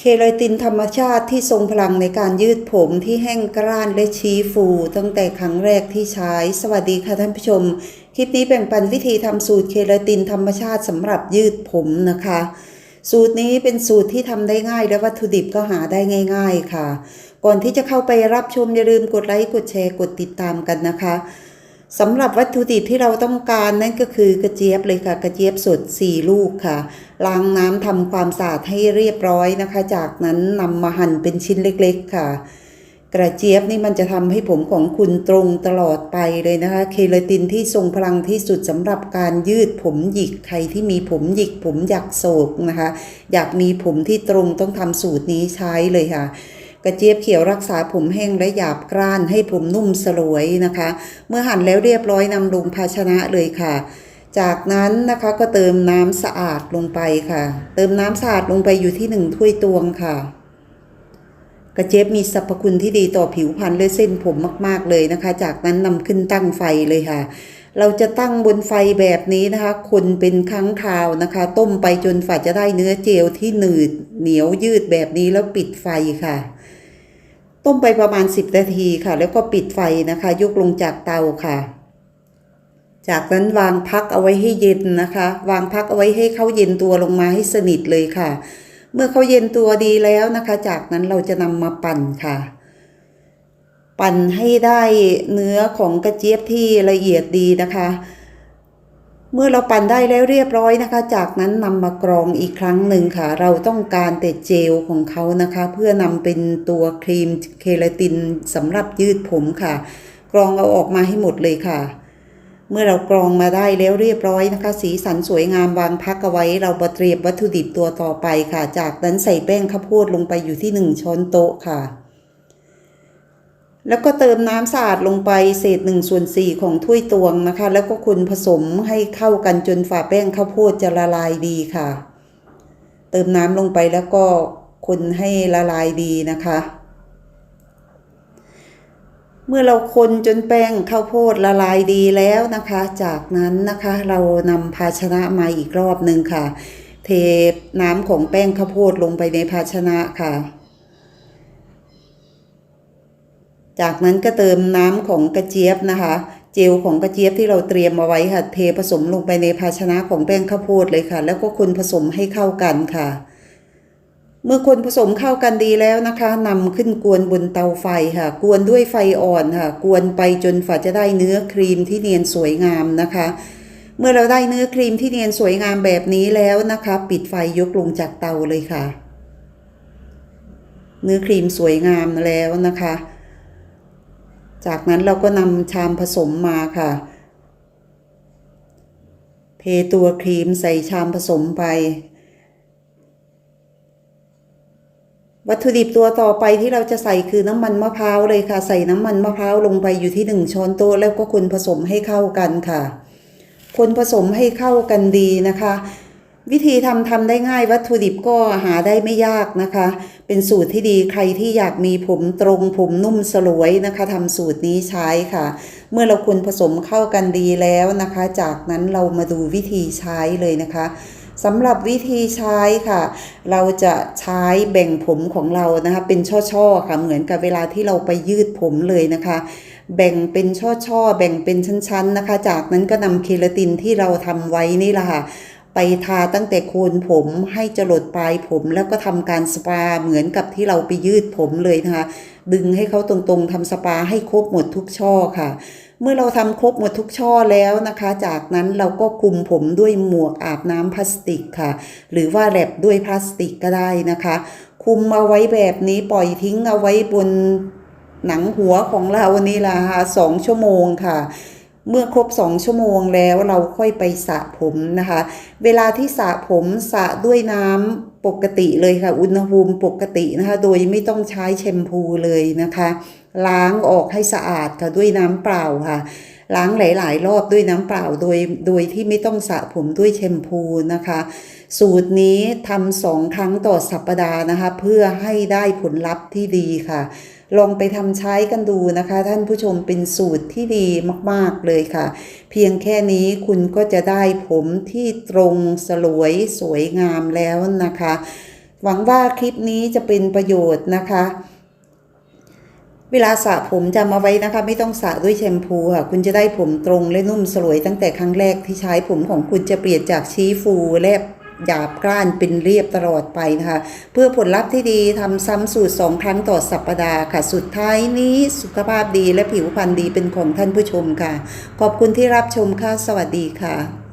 เคเลตินธรรมชาติที่ทรงพลังในการยืดผมที่แห้งกร้านและชี้ฟู ตั้งแต่ครั้งแรกที่ใช้ สวัสดีค่ะท่านผู้ชม คลิปนี้แบ่งปันวิธีทำสูตรเคเลตินธรรมชาติสำหรับยืดผมนะคะ สูตรนี้เป็นสูตรที่ทำได้ง่าย และวัตถุดิบก็หาได้ง่าย ๆ ค่ะ ก่อนที่จะเข้าไปรับชมอย่าลืมกดไลค์กดแชร์กดติดตามกันนะคะ สำหรับวัตถุดิบที่เราต้องการนั่นก็คือกระเจี๊ยบเลยค่ะ กระเจี๊ยบสด 4 ลูกค่ะ ล้างน้ำทำความสะอาดให้เรียบร้อยนะคะ จากนั้นนำมาหั่นเป็นชิ้นเล็กๆค่ะ กระเจี๊ยบนี่มันจะทำให้ผมของคุณตรงตลอดไปเลยนะคะ เคเลตินที่ทรงพลังที่สุดสำหรับการยืดผมหยิกใครที่มีผมหยิกผมอยากโศกนะคะ อยากมีผมที่ตรงต้องทำสูตรนี้ใช้เลยค่ะ กระเจี๊ยบเขียวรักษาผมแห้งและหยาบกร้านให้ผมนุ่มสลวยนะคะ เมื่อหั่นแล้วเรียบร้อยนำลงภาชนะเลยค่ะ จากนั้นนะคะก็เติมน้ำสะอาดลงไปค่ะ เติมน้ำสะอาดลงไปอยู่ที่หนึ่งถ้วยตวงค่ะกระเจี๊ยบมีสรรพคุณที่ดีต่อผิวพรรณและเส้นผมมาก ๆ เลยนะคะ จากนั้นนำขึ้นตั้งไฟเลยค่ะ เราจะตั้งบนไฟแบบนี้นะคะ คนเป็นครั้งคราวนะคะ ต้มไปจนฝ่าจะได้เนื้อเจลที่หนืดเหนียวยืดแบบนี้แล้วปิดไฟค่ะ ต้มไปประมาณ 10 นาทีค่ะ แล้วก็ปิดไฟนะคะ ยกลงจากเตาค่ะ จากนั้นวางพักเอาไว้ให้เย็นนะคะ วางพักเอาไว้ให้เขาเย็นตัวลงมาให้สนิทเลยค่ะ เมื่อเขาเย็นตัวดีแล้วนะคะ จากนั้นเราจะนำมาปั่นค่ะ ปั่นให้ได้เนื้อของกระเจี๊ยบที่ละเอียดดีนะคะ เมื่อเราปั่นได้แล้วเรียบร้อยนะคะ จากนั้นนำมากรองอีกครั้งหนึ่งค่ะ เราต้องการแต่เจลของเขานะคะ เพื่อนำเป็นตัวครีมเคลาตินสำหรับยืดผมค่ะ กรองเอาออกมาให้หมดเลยค่ะเมื่อเรากรองมาได้แล้วเรียบร้อยนะคะ สีสันสวยงามวางพักเอาไว้ เรามาเตรียมวัตถุดิบตัวต่อไปค่ะ จากนั้นใส่แป้งข้าวโพดลงไปอยู่ที่หนึ่งช้อนโต๊ะค่ะ แล้วก็เติมน้ำสะอาดลงไปเศษหนึ่งส่วนสี่ของถ้วยตวงนะคะ แล้วก็คนผสมให้เข้ากันจนฝาแป้งข้าวโพดจะละลายดีค่ะ เติมน้ำลงไปแล้วก็คนให้ละลายดีนะคะ เมื่อเราคนจนแป้งข้าวโพดละลายดีแล้วนะคะ จากนั้นนะคะเรานำภาชนะมาอีกรอบหนึ่งค่ะ เทน้ำของแป้งข้าวโพดลงไปในภาชนะค่ะ จากนั้นก็เติมน้ำของกระเจี๊ยบนะคะ เจลของกระเจี๊ยบที่เราเตรียมเอาไว้ค่ะเทผสมลงไปในภาชนะของแป้งข้าวโพดเลยค่ะ แล้วก็คนผสมให้เข้ากันค่ะ เมื่อคนผสมเข้ากันดีแล้วนะคะนำขึ้นกวนบนเตาไฟค่ะ กวนด้วยไฟอ่อนค่ะ กวนไปจนฝ่าจะได้เนื้อครีมที่เนียนสวยงามนะคะเมื่อเราได้เนื้อครีมที่เนียนสวยงามแบบนี้แล้วนะคะ ปิดไฟยกลงจากเตาเลยค่ะ เนื้อครีมสวยงามแล้วนะคะ จากนั้นเราก็นำชามผสมมาค่ะ เทตัวครีมใส่ชามผสมไป วัตถุดิบตัวต่อไปที่เราจะใส่คือน้ำมันมะพร้าวเลยค่ะ ใส่น้ำมันมะพร้าวลงไปอยู่ที่หนึ่งช้อนโต๊ะแล้วก็คนผสมให้เข้ากันค่ะ คนผสมให้เข้ากันดีนะคะ วิธีทำทำได้ง่ายวัตถุดิบก็หาได้ไม่ยากนะคะ เป็นสูตรที่ดีใครที่อยากมีผมตรงผมนุ่มสลวยนะคะทำสูตรนี้ใช้ค่ะ เมื่อเราคนผสมเข้ากันดีแล้วนะคะ จากนั้นเรามาดูวิธีใช้เลยนะคะสำหรับวิธีใช้ค่ะ เราจะใช้แบ่งผมของเรานะคะ เป็นช่อๆค่ะเหมือนกับเวลาที่เราไปยืดผมเลยนะคะ แบ่งเป็นช่อๆแบ่งเป็นชั้นๆนะคะ จากนั้นก็นำเคราตินที่เราทำไว้นี่แหละค่ะ ไปทาตั้งแต่โคนผมให้จรดปลายผมแล้วก็ทำการสปาเหมือนกับที่เราไปยืดผมเลยนะคะ ดึงให้เขาตรงๆทำสปาให้ครบหมดทุกช่อค่ะ เมื่อเราทำครบหมดทุกช่อแล้วนะคะ จากนั้นเราก็คลุมผมด้วยหมวกอาบน้ำพลาสติกค่ะ หรือว่าแรบด้วยพลาสติกก็ได้นะคะคุมเอาไว้แบบนี้ปล่อยทิ้งเอาไว้บนหนังหัวของเรานี่ละค่ะสองชั่วโมงค่ะ เมื่อครบสองชั่วโมงแล้วเราค่อยไปสระผมนะคะ เวลาที่สระผมสระด้วยน้ำปกติเลยค่ะ อุณหภูมิปกตินะคะ โดยไม่ต้องใช้แชมพูเลยนะคะ ล้างออกให้สะอาดค่ะด้วยน้ำเปล่าค่ะ ล้างหลาย ๆ รอบด้วยน้ำเปล่าโดยโดยที่ไม่ต้องสระผมด้วยแชมพูนะคะ สูตรนี้ทำสองครั้งต่อสัปดาห์นะคะ เพื่อให้ได้ผลลัพธ์ที่ดีค่ะ ลองไปทำใช้กันดูนะคะ ท่านผู้ชมเป็นสูตรที่ดีมาก ๆ เลยค่ะ เพียงแค่นี้คุณก็จะได้ผมที่ตรงสลวยสวยงามแล้วนะคะ หวังว่าคลิปนี้จะเป็นประโยชน์นะคะ เวลาสระผมจำเอาไว้นะคะ ไม่ต้องสระด้วยแชมพูค่ะ คุณจะได้ผมตรงและนุ่มสลวยตั้งแต่ครั้งแรกที่ใช้ผมของคุณจะเปลี่ยนจากชี้ฟูและหยาบกร้านเป็นเรียบตลอดไปนะคะ เพื่อผลลัพธ์ที่ดีทำซ้ำสูตร2ครั้งต่อสัปปดาห์ค่ะ สุดท้ายนี้สุขภาพดีและผิวพรรณดีเป็นของท่านผู้ชมค่ะ ขอบคุณที่รับชมค่ะ สวัสดีค่ะ